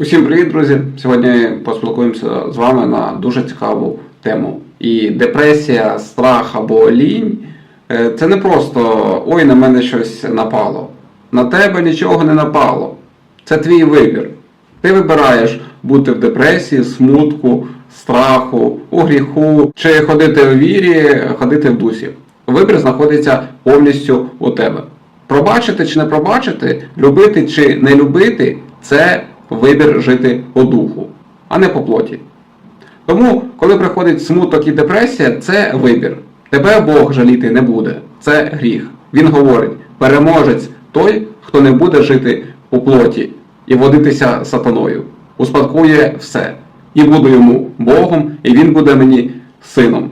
Усім привіт, друзі! Сьогодні поспілкуємося з вами на дуже цікаву тему. І депресія, страх або лінь е, це не просто ой, на мене щось напало. На тебе нічого не напало. Це твій вибір. Ти вибираєш бути в депресії, смутку, страху, у гріху, чи ходити в вірі, ходити в дусі. Вибір знаходиться повністю у тебе. Пробачити чи не пробачити, любити чи не любити це вибір жити по духу, а не по плоті. Тому, коли приходить смуток і депресія, це вибір. Тебе Бог жаліти не буде. Це гріх. Він говорить: переможець той, хто не буде жити по плоті і водитися сатаною. Успадкує все. І буду йому Богом, і він буде мені сином.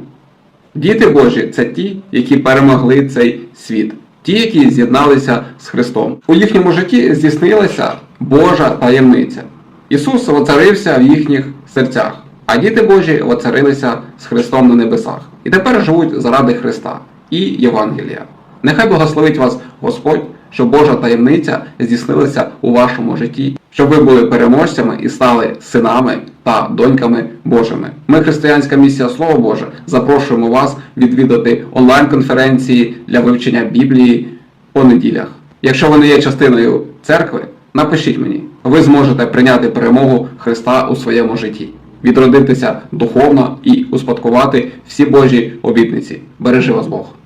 Діти Божі це ті, які перемогли цей світ, ті, які з'єдналися з Христом. У їхньому житті здійснилася Божа таємниця. Ісус воцарився в їхніх серцях, а діти Божі воцарилися з Христом на небесах. І тепер живуть заради Христа і Євангелія. Нехай благословить вас Господь, щоб Божа таємниця здійснилася у вашому житті, щоб ви були переможцями і стали синами та доньками Божими. Ми, християнська місія Слово Боже, запрошуємо вас відвідати онлайн-конференції для вивчення Біблії по неділях. Якщо ви не є частиною церкви, напишіть мені, ви зможете прийняти перемогу Христа у своєму житті, відродитися духовно і успадкувати всі Божі обітниці. Бережи вас Бог!